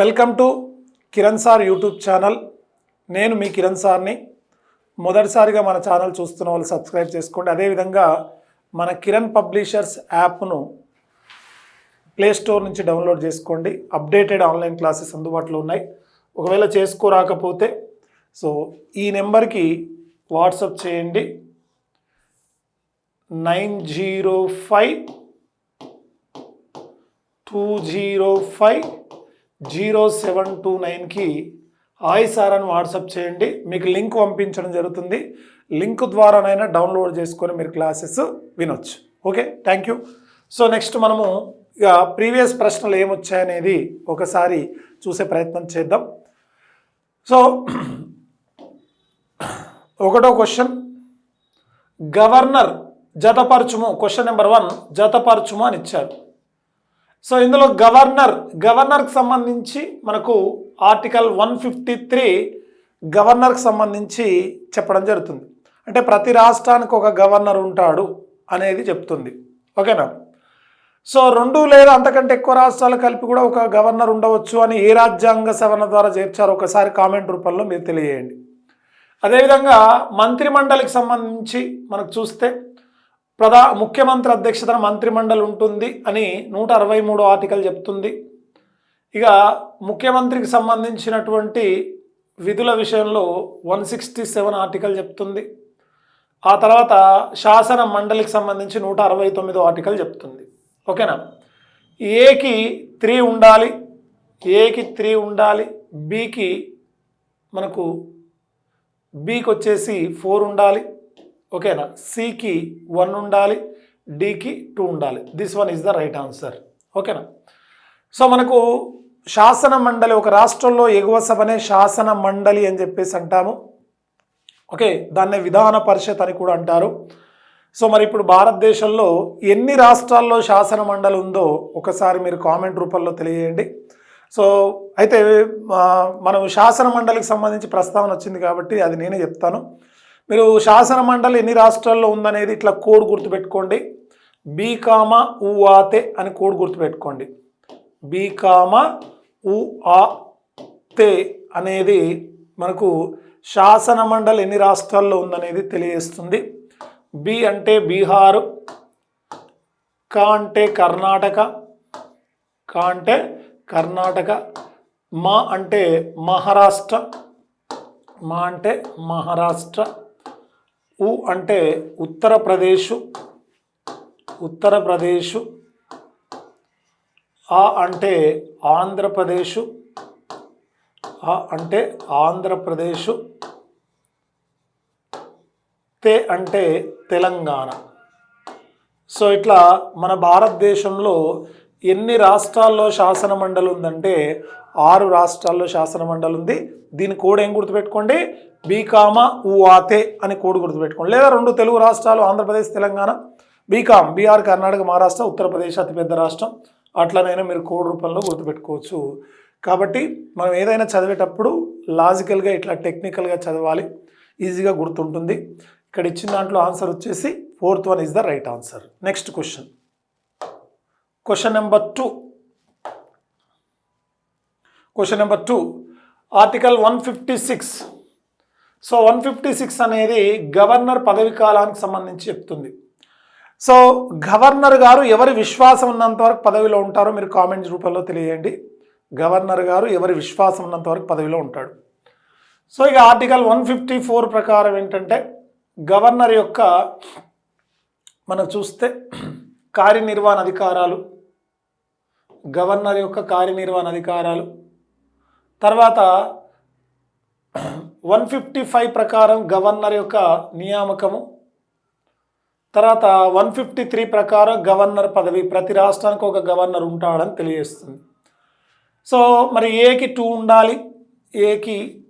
Welcome to Kiran sir YouTube channel. నేను మీ కిరణ్ సార్ని. మొదటిసారిగా మన ఛానల్ చూస్తున్న వాళ్ళు సబ్స్క్రైబ్ చేసుకోండి. అదేవిధంగా మన కిరణ్ పబ్లిషర్స్ యాప్ను ప్లే స్టోర్ నుంచి డౌన్లోడ్ చేసుకోండి. అప్డేటెడ్ ఆన్లైన్ క్లాసెస్ అందుబాటులో ఉన్నాయి. ఒకవేళ చేసుకోరాకపోతే సో ఈ నెంబర్కి వాట్సప్ చేయండి. Nine zero five two zero five zero seven two నైన్కి హాయ్ సార్ అని వాట్సాప్ చేయండి. మీకు లింక్ పంపించడం జరుగుతుంది. లింక్ ద్వారానైనా డౌన్లోడ్ చేసుకొని మీరు క్లాసెస్ వినొచ్చు. Okay? Thank you. So next మనము ఇక ప్రీవియస్ ప్రశ్నలు ఏమొచ్చాయనేది ఒకసారి చూసే ప్రయత్నం చేద్దాం. సో ఒకటో క్వశ్చన్. గవర్నర్ జతపరచుము క్వశ్చన్ నెంబర్ వన్ జతపరచుము అని ఇచ్చారు. సో ఇందులో గవర్నర్ గవర్నర్కి సంబంధించి మనకు ఆర్టికల్ వన్ ఫిఫ్టీ త్రీ గవర్నర్కి సంబంధించి చెప్పడం జరుగుతుంది. అంటే ప్రతి రాష్ట్రానికి ఒక గవర్నర్ ఉంటాడు అనేది చెప్తుంది. ఓకేనా? సో రెండు లేదా అంతకంటే ఎక్కువ రాష్ట్రాలు కలిపి కూడా ఒక గవర్నర్ ఉండవచ్చు అని ఏ రాజ్యాంగ సవరణ ద్వారా చేర్చారో ఒకసారి కామెంట్ రూపంలో మీరు తెలియజేయండి. అదేవిధంగా మంత్రిమండలికి సంబంధించి మనకు చూస్తే ప్రధా ముఖ్యమంత్రి అధ్యక్షతన మంత్రిమండలి ఉంటుంది అని నూట అరవై మూడు ఆర్టికల్ చెప్తుంది. ఇక ముఖ్యమంత్రికి సంబంధించినటువంటి విధుల విషయంలో వన్ సిక్స్టీ సెవెన్ ఆర్టికల్ చెప్తుంది. ఆ తర్వాత శాసన మండలికి సంబంధించి నూట అరవై తొమ్మిదో ఆర్టికల్ చెప్తుంది. ఓకేనా? ఏకి త్రీ ఉండాలి ఏకి త్రీ ఉండాలి బీకి మనకు బీకి వచ్చేసి ఫోర్ ఉండాలి ఓకేనా? సికి వన్ ఉండాలి డికి టూ ఉండాలి. This one is the right answer ఓకేనా? సో మనకు శాసన మండలి ఒక రాష్ట్రంలో ఎగువ సభనే శాసన మండలి అని చెప్పేసి అంటాము. ఓకే దాన్నే విధాన పరిషత్ అని కూడా అంటారు. సో మరి ఇప్పుడు భారతదేశంలో ఎన్ని రాష్ట్రాల్లో శాసన మండలి ఉందో ఒకసారి మీరు కామెంట్ రూపంలో తెలియజేయండి. సో అయితే మనం శాసన మండలికి సంబంధించి ప్రస్తావన వచ్చింది కాబట్టి అది నేనే చెప్తాను. మీరు శాసన మండలి ఎన్ని రాష్ట్రాల్లో ఉందనేది ఇట్లా కోడ్ గుర్తుపెట్టుకోండి. బీకామా ఊఆతే అని కోడ్ గుర్తుపెట్టుకోండి. బీకామా ఉ అనేది మనకు శాసన మండలి ఎన్ని రాష్ట్రాల్లో ఉందనేది తెలియజేస్తుంది. బి అంటే బీహారు క అంటే కర్ణాటక క అంటే కర్ణాటక మా అంటే మహారాష్ట్ర మా అంటే మహారాష్ట్ర. ఉ అంటే ఉత్తరప్రదేశ్ ఉత్తరప్రదేశ్ ఆ అంటే ఆంధ్రప్రదేశ్ ఆ అంటే ఆంధ్రప్రదేశ్ తే అంటే తెలంగాణ. సో ఇట్లా మన భారతదేశంలో ఎన్ని రాష్ట్రాల్లో శాసన మండలి ఉందంటే ఆరు రాష్ట్రాల్లో శాసన మండలి ఉంది. దీని కోడ్ ఏం గుర్తుపెట్టుకోండి? బీకామ ఊఆతే అని కోడ్ గుర్తుపెట్టుకోండి. లేదా రెండు తెలుగు రాష్ట్రాలు ఆంధ్రప్రదేశ్ తెలంగాణ. బీకామ్ బీహార్ కర్ణాటక మహారాష్ట్ర ఉత్తరప్రదేశ్ అతిపెద్ద రాష్ట్రం. అట్లనైనా మీరు కోడ్ రూపంలో గుర్తుపెట్టుకోవచ్చు. కాబట్టి మనం ఏదైనా చదివేటప్పుడు లాజికల్గా ఇట్లా టెక్నికల్గా చదవాలి. ఈజీగా గుర్తుంటుంది. ఇక్కడ ఇచ్చిన దాంట్లో ఆన్సర్ వచ్చేసి fourth one is the right answer. Next question. Question number two. Question number two. Article one fifty six. So one fifty six అనేది గవర్నర్ పదవి కాలానికి సంబంధించి చెప్తుంది. సో గవర్నర్ గారు ఎవరి విశ్వాసం ఉన్నంత వరకు పదవిలో ఉంటారో మీరు కామెంట్స్ రూపంలో తెలియజేయండి. గవర్నర్ గారు ఎవరి విశ్వాసం ఉన్నంత వరకు పదవిలో ఉంటాడు. సో ఇక ఆర్టికల్ వన్ ఫిఫ్టీ ఫోర్ ప్రకారం ఏంటంటే గవర్నర్ యొక్క మనం చూస్తే కార్యనిర్వహణ అధికారాలు గవర్నర్ యొక్క కార్యనిర్వహణ అధికారాలు తర్వాత వన్ ఫిఫ్టీ ఫైవ్ ప్రకారం గవర్నర్ యొక్క నియామకము. తర్వాత వన్ ఫిఫ్టీ త్రీ ప్రకారం గవర్నర్ పదవి. ప్రతి రాష్ట్రానికి ఒక గవర్నర్ ఉంటాడని తెలియజేస్తుంది. సో మరి ఏకి టూ ఉండాలి? ఏకి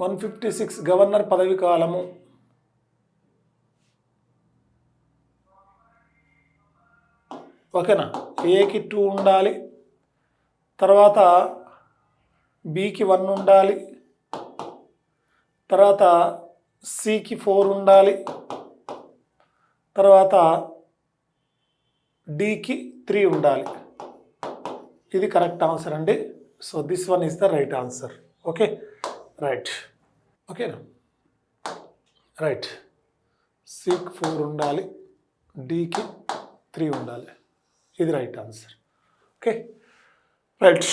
వన్ ఫిఫ్టీ సిక్స్ గవర్నర్ పదవి కాలము. ఓకేనా? ఏకి టూ ఉండాలి. తర్వాత బీకి వన్ ఉండాలి. తర్వాత సికి ఫోర్ ఉండాలి. తర్వాత డికి త్రీ ఉండాలి. ఇది కరెక్ట్ ఆన్సర్ అండి. So this one is the right answer. Okay? Right. ఓకేనా? రైట్. సిక్ ఫోర్ ఉండాలి. డికి త్రీ ఉండాలి. ఇది రైట్ ఆన్సర్. ఓకే? రైట్.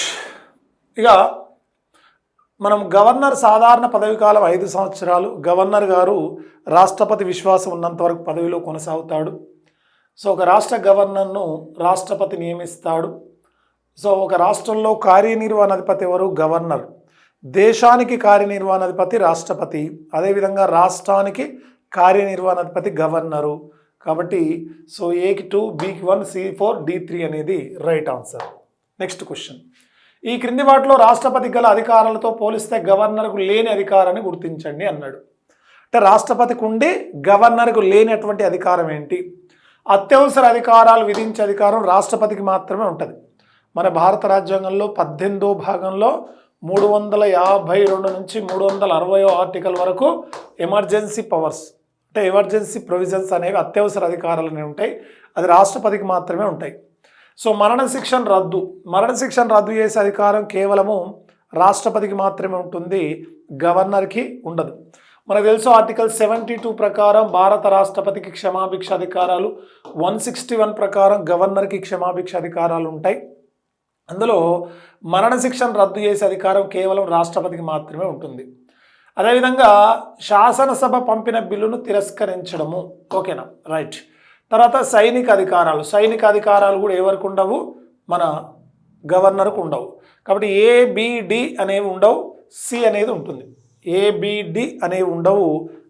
ఇక మనం గవర్నర్ సాధారణ పదవి కాలం ఐదు సంవత్సరాలు గవర్నర్ గారు రాష్ట్రపతి విశ్వాసం ఉన్నంత వరకు పదవిలో కొనసాగుతాడు. సో ఒక రాష్ట్ర గవర్నర్ను రాష్ట్రపతి నియమిస్తాడు. సో ఒక రాష్ట్రంలో కార్యనిర్వహణాధిపతి ఎవరు? గవర్నర్. దేశానికి కార్యనిర్వహణాధిపతి రాష్ట్రపతి. అదేవిధంగా రాష్ట్రానికి కార్యనిర్వహణాధిపతి గవర్నరు. కాబట్టి సో ఏకి టూ బీకి one C four D three అనేది రైట్ ఆన్సర్. Next question. ఈ క్రింది వాటిలో రాష్ట్రపతి గల అధికారాలతో పోలిస్తే గవర్నర్కు లేని అధికారాన్ని గుర్తించండి అన్నాడు. అంటే రాష్ట్రపతికి ఉండి గవర్నర్కు లేనటువంటి అధికారం ఏంటి? అత్యవసర అధికారాలు విధించే అధికారం రాష్ట్రపతికి మాత్రమే ఉంటుంది. మన భారత రాజ్యాంగంలో పద్దెనిమిదో భాగంలో మూడు వందల యాభై రెండు నుంచి మూడు వందల అరవయో ఆర్టికల్ వరకు ఎమర్జెన్సీ పవర్స్ అంటే ఎమర్జెన్సీ ప్రొవిజన్స్ అనేవి అత్యవసర అధికారాలు అనేవి ఉంటాయి. అది రాష్ట్రపతికి మాత్రమే ఉంటాయి. సో మరణ శిక్షను రద్దు మరణ శిక్షను రద్దు చేసే అధికారం కేవలము రాష్ట్రపతికి మాత్రమే ఉంటుంది గవర్నర్కి ఉండదు. మనకు తెలుసు ఆర్టికల్ సెవెంటీ టూ ప్రకారం భారత రాష్ట్రపతికి క్షమాభిక్ష అధికారాలు వన్ సిక్స్టీ వన్ ప్రకారం గవర్నర్కి క్షమాభిక్ష అధికారాలు ఉంటాయి. అందులో మరణశిక్షను రద్దు చేసే అధికారం కేవలం రాష్ట్రపతికి మాత్రమే ఉంటుంది. అదేవిధంగా శాసనసభ పంపిన బిల్లును తిరస్కరించడము. ఓకేనా? రైట్. తర్వాత సైనిక అధికారాలు. సైనిక అధికారాలు కూడా ఎవరికి ఉండవు? మన గవర్నర్కు ఉండవు. కాబట్టి ఏబిడి అనేవి ఉండవు. సి అనేది ఉంటుంది. ఏబిడి అనేవి ఉండవు.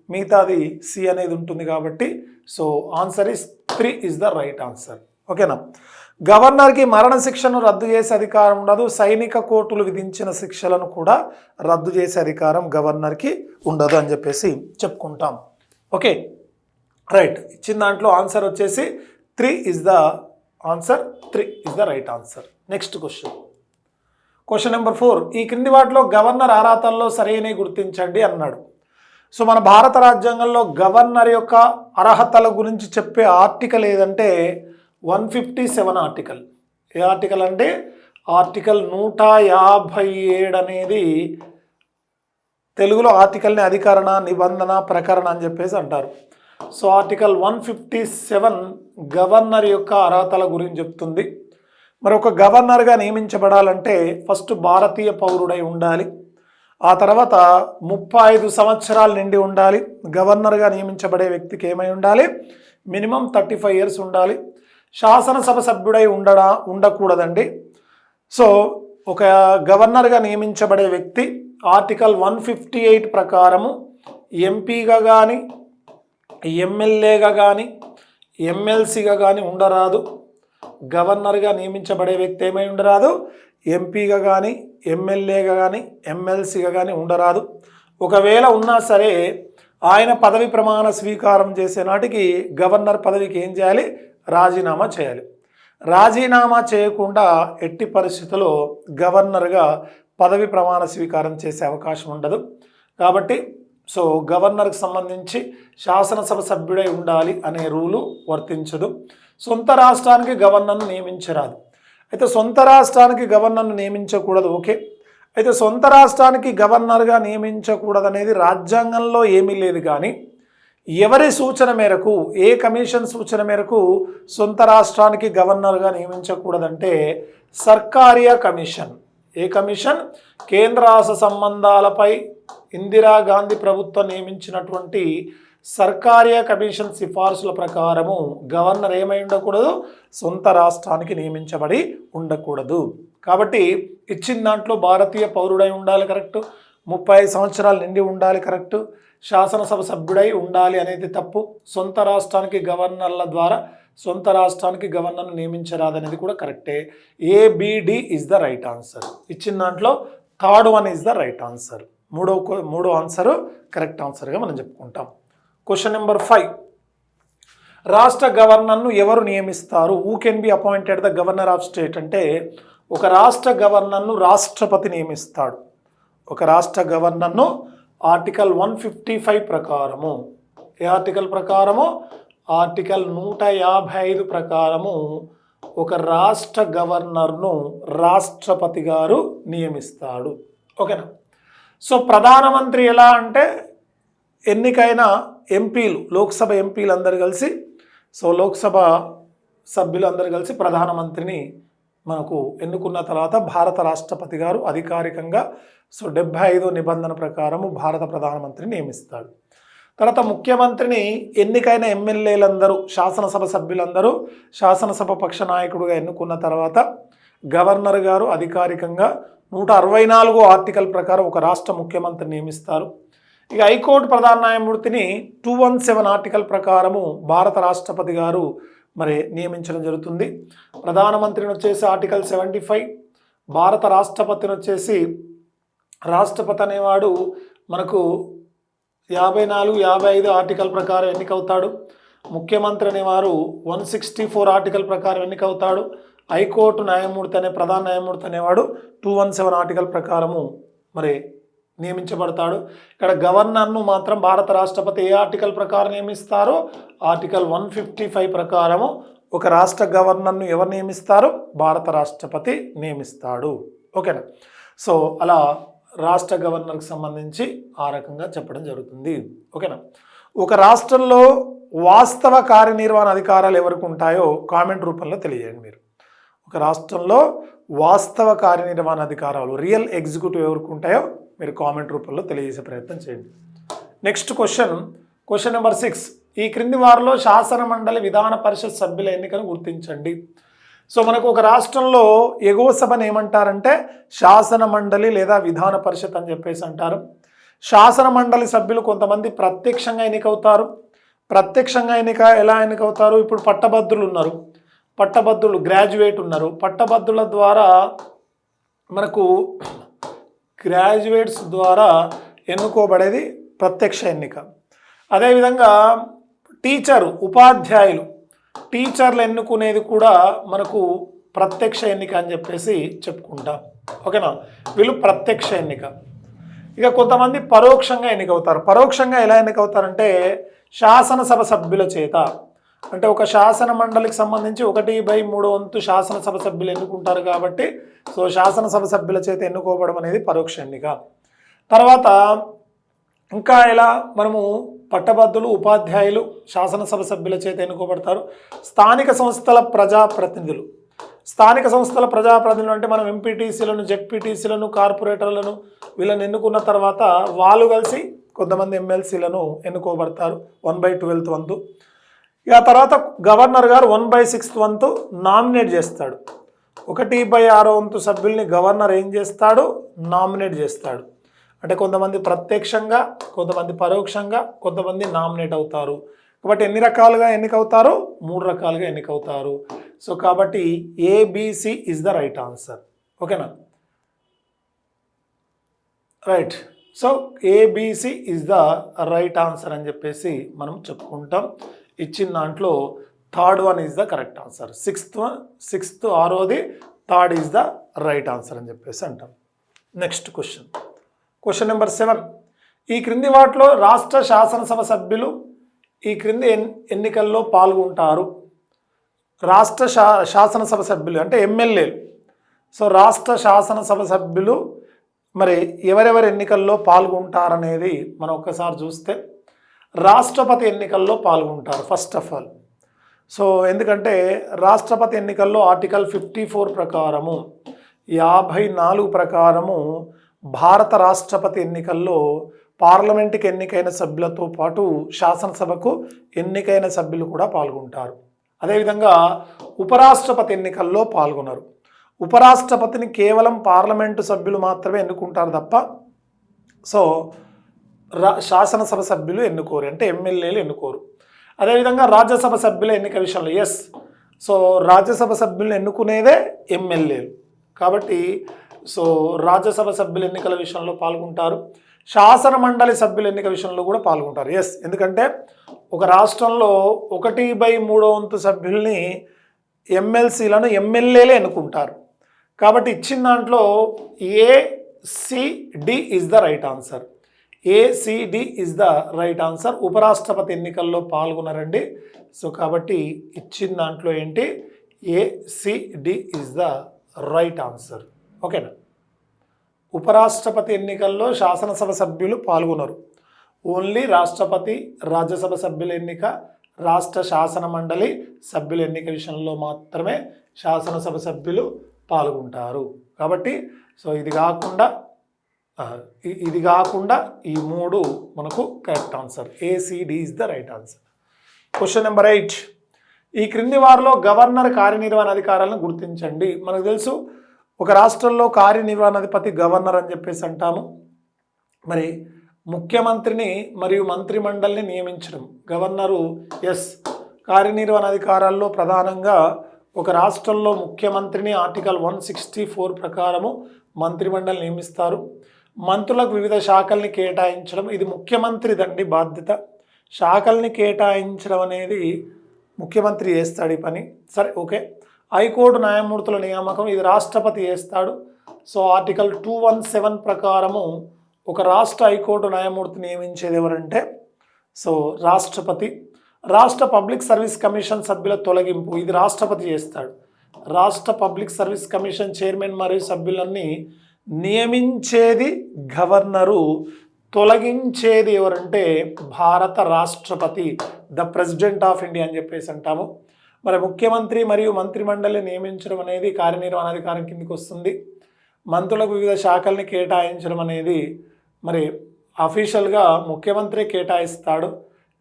మిగతాది సి అనేది ఉంటుంది కాబట్టి so answer is three is the right answer. ఓకేనా? గవర్నర్కి మరణ శిక్షను రద్దు చేసే అధికారం ఉండదు. సైనిక కోర్టులు విధించిన శిక్షలను కూడా రద్దు చేసే అధికారం గవర్నర్కి ఉండదు అని చెప్పేసి చెప్పుకుంటాం. ఓకే? రైట్. ఇచ్చిన దాంట్లో ఆన్సర్ వచ్చేసి three is the answer three is the right answer. Next question. Question number four ఈ క్రింది వాటిలో గవర్నర్ అర్హతల్లో సరైనవి గుర్తించండి అన్నాడు. సో మన భారత రాజ్యాంగంలో గవర్నర్ యొక్క అర్హతల గురించి చెప్పే ఆర్టికల్ ఏదంటే వన్ ఫిఫ్టీ సెవెన్ ఆర్టికల్. ఏ ఆర్టికల్ అంటే ఆర్టికల్ నూట యాభై ఏడు అనేది తెలుగులో ఆర్టికల్ని అధికరణ నిబంధన ప్రకరణ అని చెప్పేసి అంటారు. So article one fifty seven governor యొక్క అర్హతల గురించి చెప్తుంది. మరి ఒక గవర్నర్గా నియమించబడాలంటే ఫస్ట్ భారతీయ పౌరుడై ఉండాలి. ఆ తర్వాత ముప్పై ఐదు సంవత్సరాలు నిండి ఉండాలి. గవర్నర్గా నియమించబడే వ్యక్తికి ఏమై ఉండాలి? మినిమం థర్టీ ఫైవ్ ఇయర్స్ ఉండాలి. శాసనసభ సభ్యుడై ఉండడా ఉండకూడదండి. సో ఒక గవర్నర్గా నియమించబడే వ్యక్తి ఆర్టికల్ వన్ ఫిఫ్టీ ఎయిట్ ప్రకారము ఎంపీగా కానీ ఎమ్మెల్యేగా కానీ ఎమ్మెల్సీగా కానీ ఉండరాదు. గవర్నర్గా నియమించబడే వ్యక్తి ఏమై ఉండరాదు. ఎంపీగా కానీ ఎమ్మెల్యేగా కానీ ఎమ్మెల్సీగా కానీ ఉండరాదు. ఒకవేళ ఉన్నా సరే ఆయన పదవి ప్రమాణ స్వీకారం చేసే నాటికి గవర్నర్ పదవికి ఏం చేయాలి? రాజీనామా చేయాలి. రాజీనామా చేయకుండా ఎట్టి పరిస్థితుల్లో గవర్నర్గా పదవి ప్రమాణ స్వీకారం చేసే అవకాశం ఉండదు. కాబట్టి సో గవర్నర్కి సంబంధించి శాసనసభ సభ్యుడై ఉండాలి అనే రూలు వర్తించదు. సొంత రాష్ట్రానికి గవర్నర్ను నియమించరాదు. అయితే సొంత రాష్ట్రానికి గవర్నర్ను నియమించకూడదు ఓకే? అయితే సొంత రాష్ట్రానికి గవర్నర్గా నియమించకూడదు అనేది రాజ్యాంగంలో ఏమీ లేదు కానీ ఎవరి సూచన మేరకు ఏ కమిషన్ సూచన మేరకు సొంత రాష్ట్రానికి గవర్నర్గా నియమించకూడదంటే సర్కారియా కమిషన్. ఏ కమిషన్? కేంద్ర రాష్ట్ర సంబంధాలపై ఇందిరాగాంధీ ప్రభుత్వం నియమించినటువంటి సర్కారియా కమిషన్ సిఫార్సుల ప్రకారము గవర్నర్ ఏమై ఉండకూడదు సొంత రాష్ట్రానికి నియమించబడి ఉండకూడదు. కాబట్టి ఇచ్చిన దాంట్లో భారతీయ పౌరుడై ఉండాలి కరెక్ట్ ముప్పై సంవత్సరాలు నిండి ఉండాలి కరెక్ట్ శాసనసభ సభ్యుడై ఉండాలి అనేది తప్పు సొంత రాష్ట్రానికి గవర్నర్ల ద్వారా సొంత రాష్ట్రానికి గవర్నర్ను నియమించరాదనేది కూడా కరెక్టే. A B D is the right answer ఇచ్చిన దాంట్లో third one is the right answer మూడో మూడో ఆన్సర్ కరెక్ట్ ఆన్సర్గా మనం చెప్పుకుంటాం. క్వశ్చన్ నెంబర్ ఫైవ్ రాష్ట్ర గవర్నర్ను ఎవరు నియమిస్తారు? Who can be appointed the governor of state అంటే ఒక రాష్ట్ర గవర్నర్ను రాష్ట్రపతి నియమిస్తాడు. ఒక రాష్ట్ర గవర్నర్ను ఆర్టికల్ వన్ ఫిఫ్టీ ఫైవ్ ప్రకారము. ఏ ఆర్టికల్ ప్రకారము? ఆర్టికల్ నూట యాభై ఐదు ప్రకారము ఒక రాష్ట్ర గవర్నర్ను రాష్ట్రపతి గారు నియమిస్తాడు. ఓకేనా? సో ప్రధానమంత్రి ఎలా అంటే ఎన్నికైన ఎంపీలు లోక్సభ ఎంపీలు అందరు కలిసి సో లోక్సభ సభ్యులు అందరు కలిసి ప్రధానమంత్రిని మనకు ఎన్నుకున్న తర్వాత భారత రాష్ట్రపతి గారు అధికారికంగా సో డెబ్బై ఐదో నిబంధన ప్రకారము భారత ప్రధానమంత్రిని నియమిస్తాడు. తర్వాత ముఖ్యమంత్రిని ఎన్నికైన ఎమ్మెల్యేలందరూ శాసనసభ సభ్యులందరూ శాసనసభ పక్ష నాయకుడుగా ఎన్నుకున్న తర్వాత గవర్నర్ గారు అధికారికంగా నూట అరవై నాలుగో ఆర్టికల్ ప్రకారం ఒక రాష్ట్ర ముఖ్యమంత్రి నియమిస్తారు. ఇక హైకోర్టు ప్రధాన న్యాయమూర్తిని టూ వన్ సెవెన్ ఆర్టికల్ ప్రకారము భారత రాష్ట్రపతి గారు మరి నియమించడం జరుగుతుంది. ప్రధానమంత్రిని వచ్చేసి ఆర్టికల్ సెవెంటీ ఫైవ్ భారత రాష్ట్రపతిని వచ్చేసి రాష్ట్రపతి అనేవాడు మనకు యాభై నాలుగు యాభై ఐదు ఆర్టికల్ ప్రకారం ఎన్నికవుతాడు. ముఖ్యమంత్రి అనేవారు వన్ సిక్స్టీ ఫోర్ ఆర్టికల్ ప్రకారం ఎన్నికవుతాడు. హైకోర్టు న్యాయమూర్తి అనే ప్రధాన న్యాయమూర్తి అనేవాడు టూ వన్ సెవెన్ ఆర్టికల్ ప్రకారము మరి నియమించబడతాడు. ఇక్కడ గవర్నర్ను మాత్రం భారత రాష్ట్రపతి ఏ ఆర్టికల్ ప్రకారం నియమిస్తారో ఆర్టికల్ వన్ ఫిఫ్టీ ఫైవ్ ప్రకారము ఒక రాష్ట్ర గవర్నర్ను ఎవరు నియమిస్తారు? భారత రాష్ట్రపతి నియమిస్తాడు. ఓకేనా? సో అలా రాష్ట్ర గవర్నర్కి సంబంధించి ఆ రకంగా చెప్పడం జరుగుతుంది. ఓకేనా? ఒక రాష్ట్రంలో వాస్తవ కార్యనిర్వహణ అధికారాలు ఎవరికి ఉంటాయో కామెంట్ రూపంలో తెలియజేయండి మీరు. ఒక రాష్ట్రంలో వాస్తవ కార్యనిర్వహణ అధికారాలు రియల్ ఎగ్జిక్యూటివ్ ఎవరికి ఉంటాయో మీరు కామెంట్ రూపంలో తెలియజేసే ప్రయత్నం చేయండి. Next question question number six ఈ క్రింది వారిలో శాసన మండలి విధాన పరిషత్ సభ్యుల ఎన్నికను గుర్తించండి. సో మనకు ఒక రాష్ట్రంలో ఎగువ సభను ఏమంటారంటే శాసన మండలి లేదా విధాన పరిషత్ అని చెప్పేసి అంటారు. శాసన మండలి సభ్యులు కొంతమంది ప్రత్యక్షంగా ఎన్నికవుతారు. ప్రత్యక్షంగా ఎన్నిక ఎలా ఎన్నికవుతారు? ఇప్పుడు పట్టభద్రులు ఉన్నారు. పట్టభద్రులు గ్రాడ్యుయేట్ ఉన్నారు. పట్టభద్రుల ద్వారా మనకు గ్రాడ్యుయేట్స్ ద్వారా ఎన్నుకోబడేది ప్రత్యక్ష ఎన్నిక. అదేవిధంగా టీచరు ఉపాధ్యాయులు టీచర్లు ఎన్నుకునేది కూడా మనకు ప్రత్యక్ష ఎన్నిక అని చెప్పేసి చెప్పుకుంటాం. ఓకేనా? వీళ్ళు ప్రత్యక్ష ఎన్నిక. ఇక కొంతమంది పరోక్షంగా ఎన్నికవుతారు. పరోక్షంగా ఎలా ఎన్నికవుతారంటే శాసనసభ సభ్యుల చేత. అంటే ఒక శాసన మండలికి సంబంధించి ఒకటి బై మూడు వంతు శాసనసభ సభ్యులు ఎన్నుకుంటారు కాబట్టి సో శాసనసభ సభ్యుల చేత ఎన్నుకోవడం అనేది పరోక్ష ఎన్నిక. తర్వాత ఇంకా ఇలా మనము పట్టభద్రులు ఉపాధ్యాయులు శాసనసభ సభ్యుల చేత ఎన్నుకోబడతారు? స్థానిక సంస్థల ప్రజాప్రతినిధులు. స్థానిక సంస్థల ప్రజాప్రతినిధులు అంటే మనం ఎంపీటీసీలను జెడ్పీటీసీలను కార్పొరేటర్లను వీళ్ళని ఎన్నుకున్న తర్వాత వాళ్ళు కలిసి కొంతమంది ఎమ్మెల్సీలను ఎన్నుకోబడతారు. వన్ బై ట్వెల్త్ వంతు. ఇక తర్వాత గవర్నర్ గారు వన్ బై సిక్స్త్ వంతు నామినేట్ చేస్తాడు. ఒకటి బై ఆరో వంతు సభ్యుల్ని గవర్నర్ ఏం చేస్తాడు? నామినేట్ చేస్తాడు. అంటే కొంతమంది ప్రత్యక్షంగా కొంతమంది పరోక్షంగా కొంతమంది నామినేట్ అవుతారు. కాబట్టి ఎన్ని రకాలుగా ఎన్నికవుతారు? మూడు రకాలుగా ఎన్నికవుతారు. సో కాబట్టి A B C is the right answer ఓకేనా? Right. So A B C is the right answer అని చెప్పేసి మనం చెప్పుకుంటాం. ఇచ్చిన దాంట్లో third one is the correct answer sixth one sixth ఆరోది third is the right answer అని చెప్పేసి అంటాం. Next question question number seven ఈ క్రింది వాటిలో రాష్ట్ర శాసనసభ సభ్యులు ఈ క్రింది ఎన్ ఎన్నికల్లో పాల్గొంటారు. రాష్ట్ర శా శాసనసభ సభ్యులు అంటే ఎమ్మెల్యేలు. సో రాష్ట్ర శాసనసభ సభ్యులు మరి ఎవరెవరు ఎన్నికల్లో పాల్గొంటారనేది మనం ఒక్కసారి చూస్తే రాష్ట్రపతి ఎన్నికల్లో పాల్గొంటారు ఫస్ట్ ఆఫ్ ఆల్ సో ఎందుకంటే రాష్ట్రపతి ఎన్నికల్లో ఆర్టికల్ ఫిఫ్టీ ఫోర్ ప్రకారము యాభై నాలుగు ప్రకారము భారత రాష్ట్రపతి ఎన్నికల్లో పార్లమెంటుకి ఎన్నికైన సభ్యులతో పాటు శాసనసభకు ఎన్నికైన సభ్యులు కూడా పాల్గొంటారు. అదేవిధంగా ఉపరాష్ట్రపతి ఎన్నికల్లో పాల్గొన్నారు ఉపరాష్ట్రపతిని కేవలం పార్లమెంటు సభ్యులు మాత్రమే ఎన్నుకుంటారు తప్ప సో రా శాసనసభ సభ్యులు ఎన్నుకోరు అంటే ఎమ్మెల్యేలు ఎన్నుకోరు. అదేవిధంగా రాజ్యసభ సభ్యుల ఎన్నిక విషయంలో ఎస్ సో రాజ్యసభ సభ్యులను ఎన్నుకునేదే ఎమ్మెల్యేలు. కాబట్టి సో రాజ్యసభ సభ్యుల ఎన్నికల విషయంలో పాల్గొంటారు. శాసన మండలి సభ్యుల ఎన్నిక విషయంలో కూడా పాల్గొంటారు ఎస్ ఎందుకంటే ఒక రాష్ట్రంలో ఒకటి బై మూడో వంతు సభ్యుల్ని ఎమ్మెల్సీలను ఎమ్మెల్యేలే ఎన్నుకుంటారు. కాబట్టి ఇచ్చిన దాంట్లో A C D is the right answer A C D is the right answer ఉపరాష్ట్రపతి ఎన్నికల్లో పాల్గొన్నారండి. సో కాబట్టి ఇచ్చిన దాంట్లో ఏంటి? A C D is the right answer ఓకేనా ఉపరాష్ట్రపతి ఎన్నికల్లో శాసనసభ సభ్యులు పాల్గొన్నారు. ఓన్లీ రాష్ట్రపతి రాజ్యసభ సభ్యుల ఎన్నిక రాష్ట్ర శాసన మండలి సభ్యుల ఎన్నిక విషయంలో మాత్రమే శాసనసభ సభ్యులు పాల్గొంటారు. కాబట్టి సో ఇది కాకుండా ఇది కాకుండా ఈ మూడు మనకు correct answer. A C D is the right answer question number eight ఈ క్రింది వారిలో గవర్నర్ కార్యనిర్వహణ అధికారాలను గుర్తించండి. మనకు తెలుసు ఒక రాష్ట్రంలో కార్యనిర్వహణాధిపతి గవర్నర్ అని చెప్పేసి అంటాము. మరి ముఖ్యమంత్రిని మరియు మంత్రిమండలిని నియమించడం. గవర్నరు ఎస్ కార్యనిర్వహణ అధికారాల్లో ప్రధానంగా ఒక రాష్ట్రంలో ముఖ్యమంత్రిని ఆర్టికల్ వన్ సిక్స్టీ ఫోర్ ప్రకారము మంత్రిమండలి నియమిస్తారు. మంత్రులకు వివిధ శాఖల్ని కేటాయించడం ఇది ముఖ్యమంత్రిదండి బాధ్యత. శాఖల్ని కేటాయించడం అనేది ముఖ్యమంత్రి చేస్తాడు ఈ పని. సరే ఓకే. హైకోర్టు న్యాయమూర్తుల నియామకం ఇది రాష్ట్రపతి చేస్తాడు. So article two one seven ప్రకారము ఒక రాష్ట్ర హైకోర్టు న్యాయమూర్తి నియమించేది ఎవరంటే సో రాష్ట్రపతి. రాష్ట్ర పబ్లిక్ సర్వీస్ కమిషన్ సభ్యుల తొలగింపు ఇది రాష్ట్రపతి చేస్తాడు. రాష్ట్ర పబ్లిక్ సర్వీస్ కమిషన్ చైర్మన్ మరియు సభ్యులన్నీ నియమించేది గవర్నరు తొలగించేది ఎవరంటే భారత రాష్ట్రపతి ద ప్రెసిడెంట్ ఆఫ్ ఇండియా అని చెప్పేసి అంటాము. మరి ముఖ్యమంత్రి మరియు మంత్రిమండలి నియమించడం అనేది కార్యనిర్వహణాధికారం కిందకి వస్తుంది. మంత్రులకు వివిధ శాఖల్ని కేటాయించడం అనేది మరి అఫీషియల్గా ముఖ్యమంత్రి కేటాయిస్తాడు.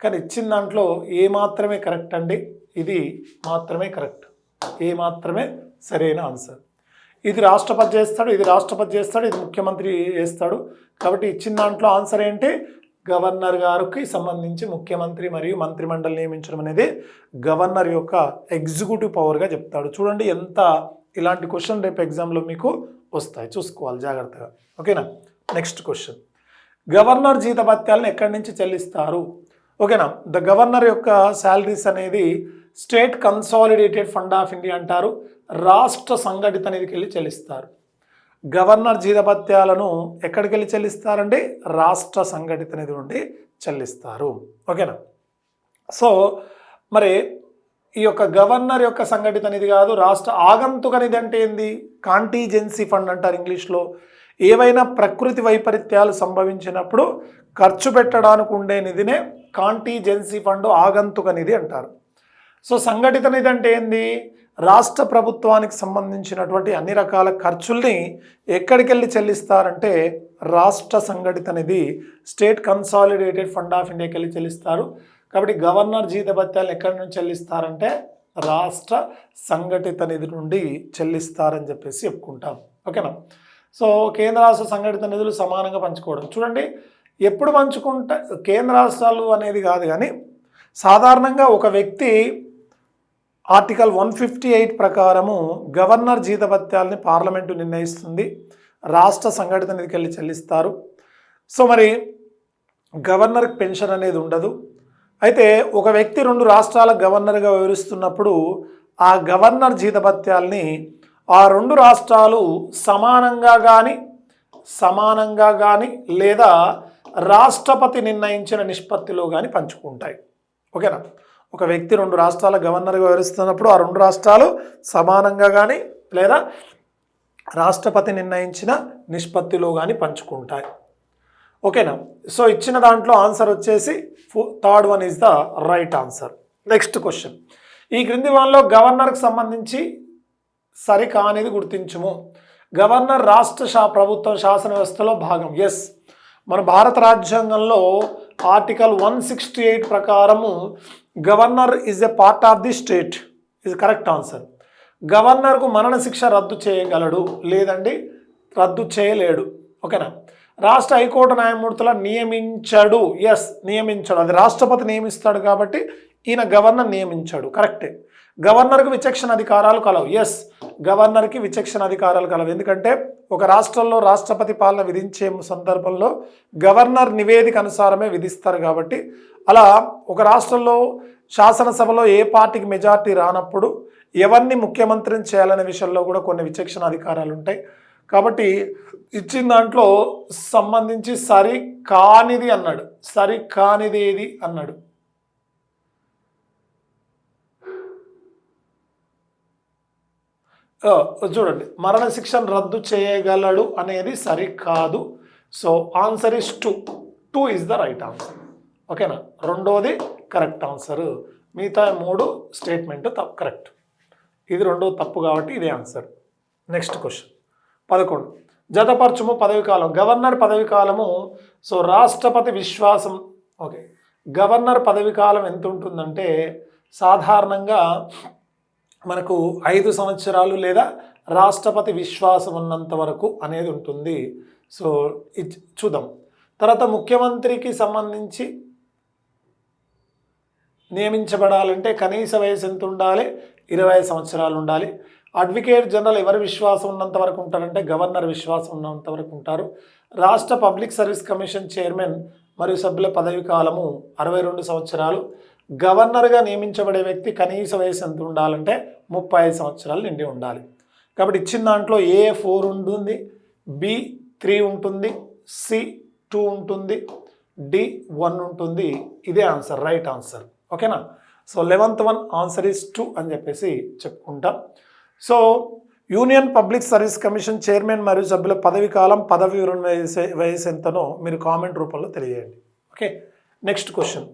కానీ ఇచ్చిన దాంట్లో ఏ మాత్రమే కరెక్ట్ అండి? ఇది మాత్రమే కరెక్ట్. ఏ మాత్రమే సరైన ఆన్సర్. ఇది రాష్ట్రపతి చేస్తాడు ఇది రాష్ట్రపతి చేస్తాడు ఇది ముఖ్యమంత్రి చేస్తాడు. కాబట్టి ఇచ్చిన దాంట్లో ఆన్సర్ ఏంటి? గవర్నర్ గారికి సంబంధించి ముఖ్యమంత్రి మరియు మంత్రిమండలి నియమించడం అనేది గవర్నర్ యొక్క ఎగ్జిక్యూటివ్ పవర్గా చెప్తాడు. చూడండి ఎంత ఇలాంటి క్వశ్చన్ రేపు ఎగ్జామ్లో మీకు వస్తాయి. చూసుకోవాలి జాగ్రత్తగా. ఓకేనా? Next question. గవర్నర్ జీతభత్యాలను ఎక్కడి నుంచి చెల్లిస్తారు? ఓకేనా? ద గవర్నర్ యొక్క శాలరీస్ అనేది state consolidated fund of India అంటారు. రాష్ట్ర సంఘటిత నిధికి వెళ్ళి చెల్లిస్తారు. గవర్నర్ జీతభత్యాలను ఎక్కడికి వెళ్ళి చెల్లిస్తారండి? రాష్ట్ర సంఘటిత నిధి నుండి చెల్లిస్తారు. ఓకేనా? సో మరి ఈ యొక్క గవర్నర్ యొక్క సంఘటిత నిధి కాదు రాష్ట్ర ఆగంతుక నిధి అంటే ఏంది? కాంటీజెన్సీ ఫండ్ అంటారు ఇంగ్లీష్లో. ఏవైనా ప్రకృతి వైపరీత్యాలు సంభవించినప్పుడు ఖర్చు పెట్టడానికి ఉండే నిధినే కాంటీజెన్సీ ఫండ్ ఆగంతుక నిధి అంటారు. సో సంఘటిత నిధి అంటే ఏంది? రాష్ట్ర ప్రభుత్వానికి సంబంధించినటువంటి అన్ని రకాల ఖర్చుల్ని ఎక్కడికెళ్ళి చెల్లిస్తారంటే రాష్ట్ర సంఘటిత నిధి స్టేట్ కన్సాలిడేటెడ్ ఫండ్ ఆఫ్ ఇండియాకి వెళ్ళి చెల్లిస్తారు. కాబట్టి గవర్నర్ జీతభత్యాలు ఎక్కడి నుంచి చెల్లిస్తారంటే రాష్ట్ర సంఘటిత నిధి నుండి చెల్లిస్తారని చెప్పేసి చెప్పుకుంటాం. ఓకేనా? సో కేంద్ర రాష్ట్ర సంఘటిత నిధులు సమానంగా పంచుకోవడం. చూడండి ఎప్పుడు పంచుకుంటా కేంద్ర రాష్ట్రాలు అనేది కాదు కానీ సాధారణంగా ఒక వ్యక్తి ఆర్టికల్ వన్ ఫిఫ్టీ ఎయిట్ ప్రకారము గవర్నర్ జీతభత్యాలని పార్లమెంటు నిర్ణయిస్తుంది రాష్ట్ర సంఘటిత నిధికి వెళ్ళి చెల్లిస్తారు. సో మరి గవర్నర్కి పెన్షన్ అనేది ఉండదు. అయితే ఒక వ్యక్తి రెండు రాష్ట్రాల గవర్నర్గా వివరిస్తున్నప్పుడు ఆ గవర్నర్ జీతభత్యాల్ని ఆ రెండు రాష్ట్రాలు సమానంగా కానీ సమానంగా కానీ లేదా రాష్ట్రపతి నిర్ణయించిన నిష్పత్తిలో కానీ పంచుకుంటాయి. ఓకేనా? ఒక వ్యక్తి రెండు రాష్ట్రాల గవర్నర్గా వివరిస్తున్నప్పుడు ఆ రెండు రాష్ట్రాలు సమానంగా కానీ లేదా రాష్ట్రపతి నిర్ణయించిన నిష్పత్తిలో కానీ పంచుకుంటాయి. ఓకేనా? సో ఇచ్చిన దాంట్లో ఆన్సర్ వచ్చేసి third one is the right answer. Next question. ఈ క్రింది వన్లో గవర్నర్కి సంబంధించి సరికానిది గుర్తించుము. గవర్నర్ రాష్ట్ర శా ప్రభుత్వం శాసన వ్యవస్థలో భాగం. ఎస్ మన భారత రాజ్యాంగంలో ఆర్టికల్ వన్ సిక్స్టీ ఎయిట్ ప్రకారము governor is a part of the state ఇది కరెక్ట్ ఆన్సర్ గవర్నర్కు మరణ శిక్ష రద్దు చేయగలడు లేదండి రద్దు చేయలేడు. ఓకేనా రాష్ట్ర హైకోర్టు న్యాయమూర్తుల నియమించడు. ఎస్ నియమించడు. అది రాష్ట్రపతి నియమిస్తాడు కాబట్టి ఈయన గవర్నర్ నియమించాడు. కరెక్టే గవర్నర్కి విచక్షణ అధికారాలు కలవు. ఎస్ గవర్నర్కి విచక్షణ అధికారాలు కలవు. ఎందుకంటే ఒక రాష్ట్రంలో రాష్ట్రపతి పాలన విధించే సందర్భంలో గవర్నర్ నివేదిక అనుసారమే విధిస్తారు కాబట్టి అలా ఒక రాష్ట్రంలో శాసనసభలో ఏ పార్టీకి మెజార్టీ రానప్పుడు ఎవరిని ముఖ్యమంత్రిని చేయాలనే విషయంలో కూడా కొన్ని విచక్షణ అధికారాలు ఉంటాయి. కాబట్టి ఇచ్చిన దాంట్లో సంబంధించి సరి కానిది అన్నాడు. సరి కానిది ఏది అన్నాడు ఆ, చూడండి. మరణశిక్షను రద్దు చేయగలడు అనేది సరికాదు. So answer is two. Two is the right answer. ఓకేనా? రెండోది కరెక్ట్ ఆన్సర్. మిగతా మూడు స్టేట్మెంట్ తప్పు కరెక్ట్. ఇది రెండో తప్పు కాబట్టి ఇదే ఆన్సర్. Next question. పదకొండు. జతపరచుము పదవికాలం గవర్నర్ పదవికాలము సో రాష్ట్రపతి విశ్వాసం. ఓకే. గవర్నర్ పదవికాలం ఎంత ఉంటుందంటే సాధారణంగా మనకు ఐదు సంవత్సరాలు లేదా రాష్ట్రపతి విశ్వాసం ఉన్నంత వరకు అనేది ఉంటుంది. సో ఇది చూద్దాం. తర్వాత ముఖ్యమంత్రికి సంబంధించి నియమించబడాలంటే కనీస వయసు ఎంత ఉండాలి? ఇరవై సంవత్సరాలు ఉండాలి. అడ్వకేట్ జనరల్ ఎవరి విశ్వాసం ఉన్నంత వరకు ఉంటారంటే గవర్నర్ విశ్వాసం ఉన్నంత వరకు ఉంటారు. రాష్ట్ర పబ్లిక్ సర్వీస్ కమిషన్ చైర్మన్ మరియు సభ్యుల పదవి కాలము అరవై రెండు సంవత్సరాలు. గవర్నర్గా నియమించబడే వ్యక్తి కనీస వయసు ఎంత ఉండాలంటే ముప్పై ఐదు సంవత్సరాలు నిండి ఉండాలి. కాబట్టి ఇచ్చిన దాంట్లో ఏ ఫోర్ ఉంటుంది బి త్రీ ఉంటుంది సి టూ ఉంటుంది డి వన్ ఉంటుంది. ఇదే ఆన్సర్ రైట్ ఆన్సర్. ఓకేనా? So eleventh one answer is two అని చెప్పేసి చెప్పుకుంటాం. So union public service commission chairman మరియు సభ్యుల పదవి కాలం పదవి వివరణ వయసు వయసు ఎంతనో మీరు కామెంట్ రూపంలో తెలియజేయండి. ఓకే? Next question.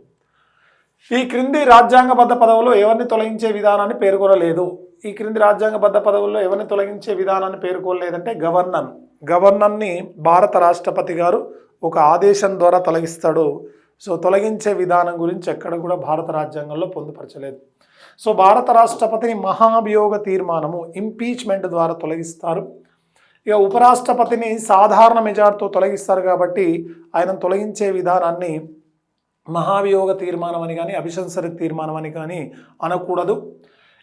ఈ క్రింది రాజ్యాంగబద్ధ పదవులు ఎవరిని తొలగించే విధానాన్ని పేర్కొనలేదు. ఈ క్రింది రాజ్యాంగబద్ధ పదవుల్లో ఎవరిని తొలగించే విధానాన్ని పేర్కొనలేదంటే గవర్నర్. గవర్నర్ని భారత రాష్ట్రపతి గారు ఒక ఆదేశం ద్వారా తొలగిస్తాడు. సో తొలగించే విధానం గురించి ఎక్కడ కూడా భారత రాజ్యాంగంలో పొందుపరచలేదు. సో భారత రాష్ట్రపతిని మహాభియోగ తీర్మానము ఇంపీచ్మెంట్ ద్వారా తొలగిస్తారు. ఇక ఉపరాష్ట్రపతిని సాధారణ మెజార్టీతో తొలగిస్తారు కాబట్టి ఆయన తొలగించే విధానాన్ని మహాభియోగ తీర్మానం అని కానీ అభిశంసరి తీర్మానం అని కానీ అనకూడదు.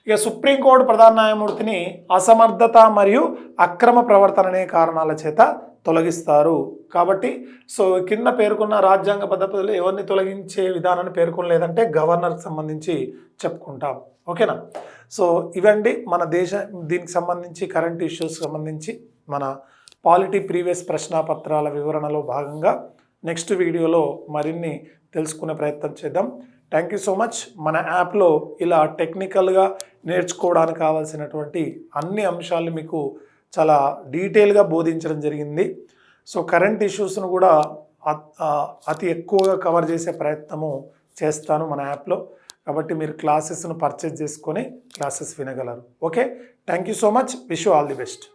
ఇక సుప్రీంకోర్టు ప్రధాన న్యాయమూర్తిని అసమర్థత మరియు అక్రమ ప్రవర్తన అనే కారణాల చేత తొలగిస్తారు. కాబట్టి సో కింద పేర్కొన్న రాజ్యాంగ పద్ధతులు ఎవరిని తొలగించే విధానాన్ని పేర్కొనలేదంటే గవర్నర్కి సంబంధించి చెప్పుకుంటాం. ఓకేనా? సో ఇవండి మన దేశ దీనికి సంబంధించి కరెంట్ ఇష్యూస్ సంబంధించి మన పాలిటీ ప్రీవియస్ ప్రశ్నాపత్రాల వివరణలో భాగంగా. నెక్స్ట్ వీడియోలో మరిన్ని తెలుసుకునే ప్రయత్నం చేద్దాం. థ్యాంక్ యూ సో మచ్ మన యాప్లో ఇలా టెక్నికల్గా నేర్చుకోవడానికి కావాల్సినటువంటి అన్ని అంశాలు మీకు చాలా డీటెయిల్గా బోధించడం జరిగింది. సో కరెంట్ ఇష్యూస్ను కూడా అతి ఎక్కువగా కవర్ చేసే ప్రయత్నము చేస్తాను మన యాప్లో. కాబట్టి మీరు క్లాసెస్ను పర్చేజ్ చేసుకొని classes వినగలరు. Okay thank you so much wish all the best